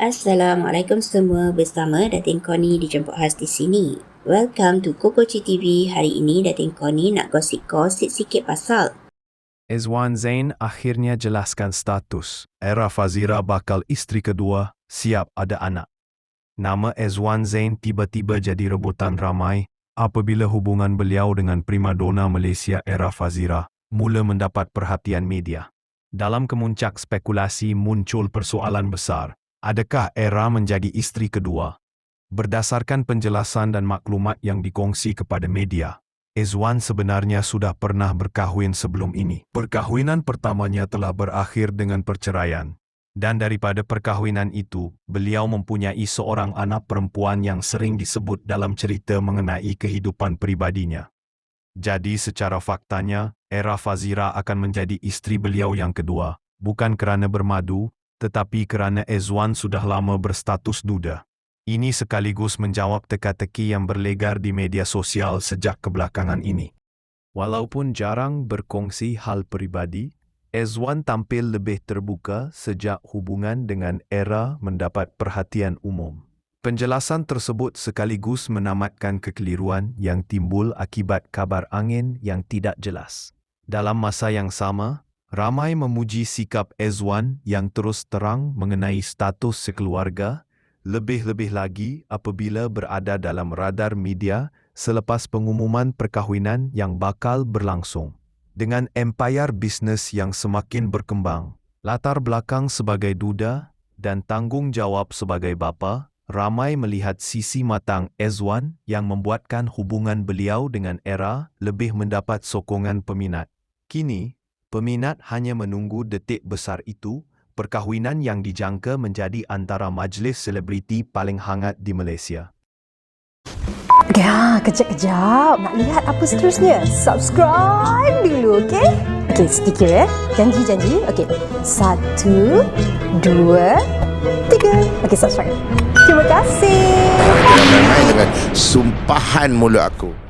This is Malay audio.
Assalamualaikum semua bersama Datin Koni dijemput khas di sini. Welcome to Kokoci TV. Hari ini Datin Koni nak gosip-gosip sikit pasal Ezwan Zain akhirnya jelaskan status. Era Fazira bakal isteri kedua, siap ada anak. Nama Ezwan Zain tiba-tiba jadi rebutan ramai apabila hubungan beliau dengan primadona Malaysia Era Fazira mula mendapat perhatian media. Dalam kemuncak spekulasi muncul persoalan besar. Adakah Era menjadi isteri kedua? Berdasarkan penjelasan dan maklumat yang dikongsi kepada media, Ezwan sebenarnya sudah pernah berkahwin sebelum ini. Perkahwinan pertamanya telah berakhir dengan perceraian. Dan daripada perkahwinan itu, beliau mempunyai seorang anak perempuan yang sering disebut dalam cerita mengenai kehidupan pribadinya. Jadi secara faktanya, Era Fazira akan menjadi isteri beliau yang kedua, bukan kerana bermadu, tetapi kerana Ezwan sudah lama berstatus duda. Ini sekaligus menjawab teka-teki yang berlegar di media sosial sejak kebelakangan ini. Walaupun jarang berkongsi hal peribadi, Ezwan tampil lebih terbuka sejak hubungan dengan Era mendapat perhatian umum. Penjelasan tersebut sekaligus menamatkan kekeliruan yang timbul akibat kabar angin yang tidak jelas. Dalam masa yang sama, Ramai memuji sikap Ezwan yang terus terang mengenai status sekeluarga, lebih-lebih lagi apabila berada dalam radar media selepas pengumuman perkahwinan yang bakal berlangsung. Dengan empayar bisnes yang semakin berkembang, latar belakang sebagai duda dan tanggungjawab sebagai bapa, ramai melihat sisi matang Ezwan yang membuatkan hubungan beliau dengan Era lebih mendapat sokongan peminat. Kini, Peminat hanya menunggu detik besar itu, perkahwinan yang dijangka menjadi antara majlis selebriti paling hangat di Malaysia. Ya, kejap-kejap. Nak lihat apa seterusnya? Subscribe dulu, okey? Okey, sedikit ya. Janji-janji. Okey. Satu, dua, tiga. Okey, subscribe. Terima kasih. Jangan main dengan sumpahan mulut aku.